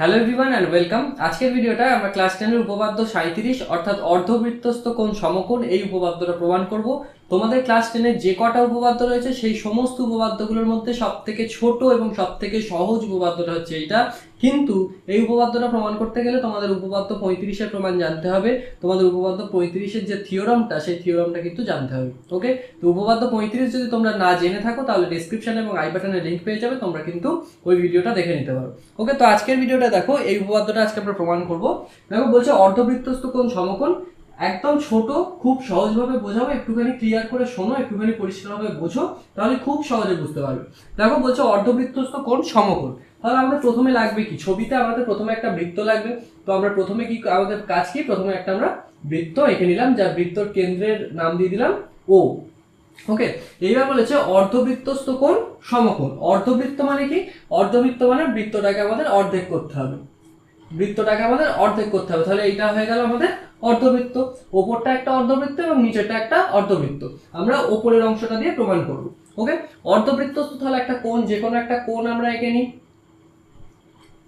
Hello everyone and welcome আজকের ভিডিওটা আমরা ক্লাস টেনের উপপাদ্য সাঁত্রিশ অর্থাৎ অর্ধবৃত্তস্থ কোন সমকোণ এই উপপাদ্যটা প্রমাণ করব। তোমাদের ক্লাস টেনের যে কটা উপপাদ্য রয়েছে, সেই সমস্ত উপপাদ্যগুলোর মধ্যে সব থেকে ছোট এবং সব থেকে সহজ উপপাদ্যটা হচ্ছে এইটা। কিন্তু এই উপপাদ্যটা প্রমাণ করতে গেলে তোমাদের উপপাদ্য পঁয়ত্রিশের প্রমাণ জানতে হবে। তোমাদের উপপাদ্য পঁয়ত্রিশের যে থিওরামটা, সেই থিওরামটা কিন্তু জানতে হবে, ওকে? তো উপপাদ্য পঁয়ত্রিশ যদি তোমরা না জেনে থাকো, তাহলে ডিসক্রিপশন এবং আই বাটনে লিঙ্ক পেয়ে যাবে, তোমরা কিন্তু ওই ভিডিওটা দেখে নিতে পারো, ওকে? তো আজকের ভিডিওটা দেখো, এই উপপাদ্যটা আজকে আমরা প্রমাণ করব। দেখো, বলছে অর্ধবৃত্তস্থ কোন সমকোণ। একদম ছোট, খুব সহজভাবে বোঝাবো, একটুখানি ক্লিয়ার করে শোনো, একটুখানি পরিষ্কারভাবে বোঝো, তাহলে খুব সহজে বুঝতে পারবে। দেখো বলছে অর্ধবৃত্তস্থ কোণ সমকোণ। তাহলে আমাদের প্রথমে লাগবে কি? ছবিতে আমাদের প্রথমে একটা বৃত্ত লাগবে। তো আমরা প্রথমে কি, আমাদের কাজ কি? প্রথমে একটা আমরা বৃত্ত এঁকে নিলাম, যা বৃত্তর কেন্দ্রের নাম দিয়ে দিলাম ও ওকে এইবার বলেছে অর্ধবৃত্তস্থ কোণ সমকোণ। অর্ধবৃত্ত মানে কি? অর্ধবৃত্ত মানে বৃত্তটাকে আমাদের অর্ধেক করতে হবে। বৃত্তটাকে আমাদের অর্ধেক করতে হবে। তাহলে এইটা হয়ে গেল আমাদের অর্ধবৃত্ত। ওপরটা একটা অর্ধবৃত্ত এবং নিচেরটা একটা অর্ধবৃত্ত। আমরা ওপরের অংশটা দিয়ে প্রমাণ করব। ওকে? অর্ধবৃত্ত তাহলে একটা কোণ যে কোনো একটা কোণ আমরা এঁকে নিই।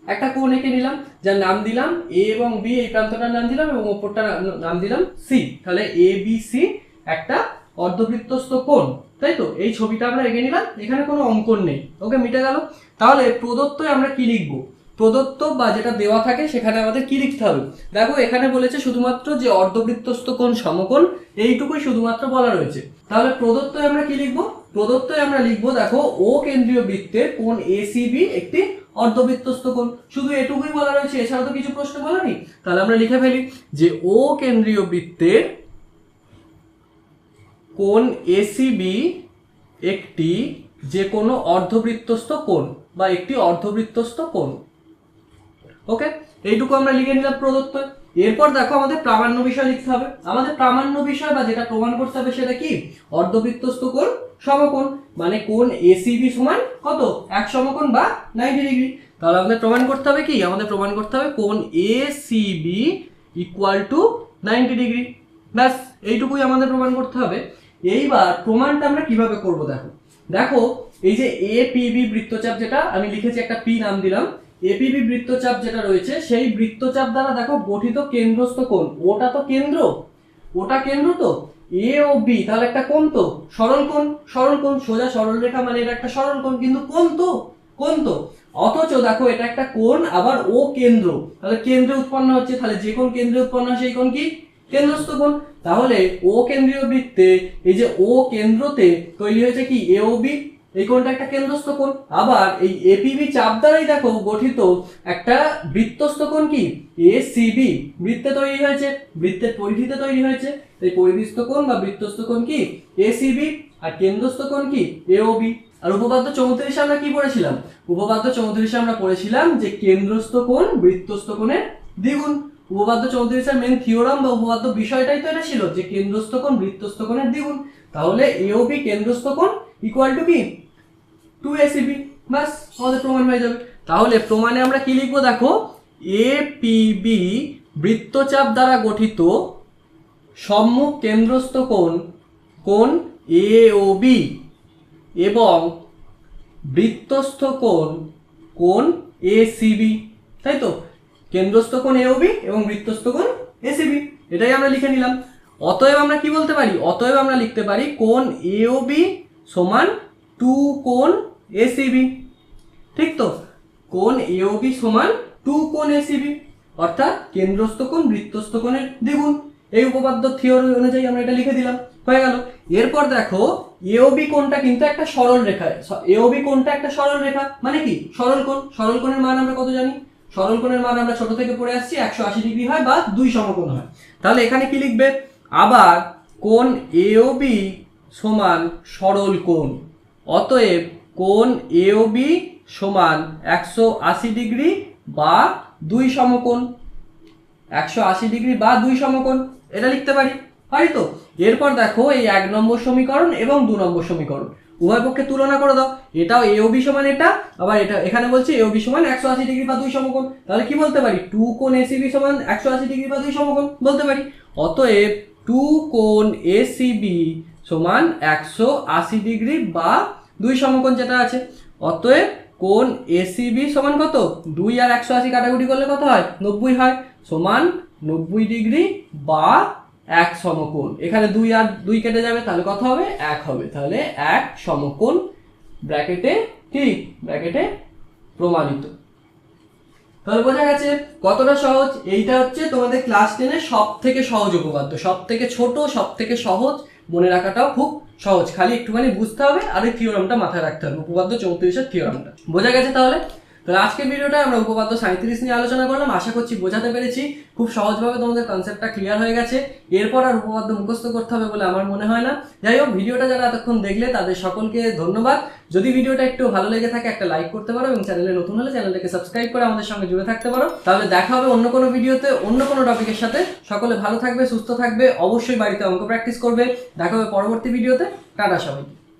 একটা কোণ এঁকে নিলাম, যার নাম দিলাম এ এবং বি এই প্রান্তটার নাম দিলাম এবং ওপরটা না- নাম দিলাম সি তাহলে এ বি সি একটা অর্ধবৃত্তস্থ কোণ, তাই তো? এই ছবিটা আমরা এঁকে নিলাম, এখানে কোনো অঙ্কন নেই। ওকে, মিটে গেল। তাহলে প্রদত্তই আমরা কি লিখব? প্রদত্ত বা যেটা দেওয়া থাকে সেখানে আমাদের কি লিখতে হবে? দেখো, এখানে বলেছে শুধুমাত্র যে অর্ধবৃত্তস্থ কোণ সমকোণ, এইটুকুই শুধুমাত্র বলা রয়েছে। তাহলে প্রদত্ত আমরা কি লিখব? প্রদত্তই আমরা লিখব, দেখো, ও কেন্দ্রীয় বৃত্তের কোণ এসিবি একটি অর্ধবৃত্তস্থ কোণ। শুধু এটুকুই বলা রয়েছে, এছাড়া তো কিছু প্রশ্ন বলা নেই। তাহলে আমরা লিখে ফেলি যে ও কেন্দ্রীয় বৃত্তের কোণ এসিবি একটি যে কোনো অর্ধবৃত্তস্থ কোণ বা একটি অর্ধবৃত্তস্থ কোণ। ওকে এইটুকু আমরা লিখে নিলাম প্রদত্ত। এরপর দেখো আমাদের প্রামাণ্য বিষয় লিখতে হবে। আমাদের প্রামাণ্য বিষয় বা যেটা প্রমাণ করতে হবে সেটা কি? অর্ধবৃত্তস্থ কোণ সমকোণ। মানে কোণ এসিবি সমান কত? এক সমকোণ বা নাইনটি ডিগ্রি তাহলে আমাদের প্রমাণ করতে হবে কি? আমাদের প্রমাণ করতে হবে কোণ ACB equal to ninety degree ব্যাস, এইটুকুই আমাদের প্রমাণ করতে হবে। এইবার প্রমাণটা আমরা কীভাবে করব দেখো। দেখো, এই যে এ পিবি বৃত্তচাপ যেটা, আমি লিখেছি একটা পি নাম দিলাম। এপিবি বৃত্তচাপ যেটা রয়েছে, সেই বৃত্তচাপ দ্বারা দেখো গঠিত কেন্দ্রস্থ কোণ। ওটা তো কেন্দ্র। ওটা কেন্দ্র তো? এ ও বি তাহলে একটা কোণ তো? সরল কোণ সরল কোণ, সোজা সরল রেখা মানে এটা একটা সরল কোণ, কিন্তু কোণ তো? কোণ তো? অথচ দেখো এটা একটা কোণ, আবার ও কেন্দ্র। তাহলে কেন্দ্রে উৎপন্ন হচ্ছে, তাহলে যে কোণ কেন্দ্রে উৎপন্ন হয়, সেই কোণ কি? কেন্দ্রস্থ কোণ। তাহলে ও কেন্দ্রীয় বৃত্তে, এই যে ও কেন্দ্রতে তৈরি হয়েছে কি? এ ও বি এই কোণটা একটা কেন্দ্রস্থ কোণ। আবার এই এপিবি চাপ দ্বারাই দেখো গঠিত একটা বৃত্তস্থ কোণ কি? এসিবি বৃত্তে তৈরি হয়েছে। বৃত্তের পরিধিতে তৈরি হয়েছে। এই পরিধিস্থ কোণ বা বৃত্তস্থ কোণ কি? এসিবি আর কেন্দ্রস্থ কোণ কি? এওবি আর উপপাদ্য চৌত্রিশে আমরা কি পড়েছিলাম? উপপাদ্য চৌত্রিশে আমরা পড়েছিলাম যে কেন্দ্রস্থ কোণ বৃত্তস্থ কোণের দ্বিগুণ। উপপাদ্য চৌত্রিশের মেন থিওরাম বা উপপাদ্য বিষয়টাই তো এটা ছিল যে কেন্দ্রস্থ কোণ বৃত্তস্থ কোণের দ্বিগুণ। তাহলে এওবি কেন্দ্রস্থ কোণ ইকুয়াল টু কি টু এসিবি বাস আমাদের প্রমাণ হয়ে যাবে। তাহলে প্রমাণে আমরা কি লিখব দেখো? এ পিবি বৃত্তচাপ দ্বারা গঠিত সম্মুখ কেন্দ্রস্থ কোণ কোণ এ ও বি এবং বৃত্তস্থ কোণ কোণ এ সিবি তাই তো? কেন্দ্রস্থ কোণ এ ও বি এবং বৃত্তস্থ কোণ এ সিবি এটাই আমরা লিখে নিলাম। অতএব আমরা কি বলতে পারি? অতএব আমরা লিখতে পারি কোণ এ ও বি সমান টু কোণ এসিবি ঠিক তো? কোণ এওবি সমান টু কোণ এসিবি অর্থাৎ কেন্দ্রস্থ কোণ, বৃত্তস্থ কোণের দ্বিগুণ। এই উপপাদ্য থিওরি অনুযায়ী আমরা এটা লিখে দিলাম। হয়ে গেল। এরপর দেখো এওবি কোণটা কিন্তু একটা সরল রেখা। এওবি কোণটা একটা সরল রেখা। মানে কি? সরল কোণ। সরল কোণের মান আমরা কত জানি? সরল কোণের মান আমরা ছোট থেকে পড়ে আসছি, একশো আশি ডিগ্রি হয় বা দুই সমকোণ হয়। তাহলে এখানে কি লিখবে? আবার কোণ এওবি সমান সরল কোণ। অতএব কোণ এওবি সমান একশো আশি ডিগ্রি বা দুই সমকোণ। একশো আশি ডিগ্রি বা দুই সমকোণ, এটা লিখতে পারি? পারি তো? এরপর দেখো এই এক নম্বর সমীকরণ এবং দু নম্বর সমীকরণ। উভয় পক্ষে তুলনা করে দাও। এটাও এওবি সমান এটা, আবার এটা এখানে বলছে এওবি সমান একশো আশি ডিগ্রি বা দুই সমকোণ। তাহলে কি বলতে পারি? টু কোণ এসিবি সমান একশো আশি ডিগ্রি বা দুই সমকোণ বলতে পারি। অতএব টু কোণ এসিবি সমান একশো আশি ডিগ্রি বা দুই সমকোণ যেটা আছে। অতএব কোন এসিবি সমান কত? দুই আর একশো আশি কাটাকুটি করলে কত হয়? নব্বই হয়। সমান নব্বই ডিগ্রি বা এক সমকোণ। এখানে দুই আর দুই কেটে যাবে, তাহলে কত হবে? এক হবে। তাহলে এক সমকোণ ব্র্যাকেটে ঠিক ব্র্যাকেটে প্রমাণিত। তাহলে বোঝা গেছে কতটা সহজ? এইটা হচ্ছে তোমাদের ক্লাস টেনের সব থেকে সহজ উপপাদ্য। সব থেকে ছোট সব থেকে সহজ, মনে রাখাটাও খুব সহজ। খালি একটুখানি বুঝতে হবে, আর এই থিওরামটা মাথায় রাখতে হবে। উপপাদ্য চৌত্রিশের থিওরামটা বোঝা গেছে তাহলে? তাহলে আজকের ভিডিওটা আমরা উপপাদ্য সাঁত্রিশ নিয়ে আলোচনা করলাম। আশা করছি বোঝাতে পেরেছি। খুব সহজভাবে তোমাদের কনসেপ্টটা ক্লিয়ার হয়ে গেছে। এরপর আর উপপাদ্য মুখস্থ করতে হবে বলে আমার মনে হয় না। যাই হোক, ভিডিওটা যারা এতক্ষণ দেখলে, তাদের সকলকে ধন্যবাদ। যদি ভিডিওটা একটু ভালো লেগে থাকে, একটা লাইক করতে পারো এবং চ্যানেলে নতুন হলে চ্যানেলটাকে সাবস্ক্রাইব করে আমাদের সঙ্গে জুড়ে থাকতে পারো। তাহলে দেখা হবে অন্য কোনো ভিডিওতে, অন্য কোনো টপিকের সাথে। সকলে ভালো থাকবে, সুস্থ থাকবে। অবশ্যই বাড়িতে অঙ্ক প্র্যাকটিস করবে। দেখা হবে পরবর্তী ভিডিওতে। টাটা সবাইকে।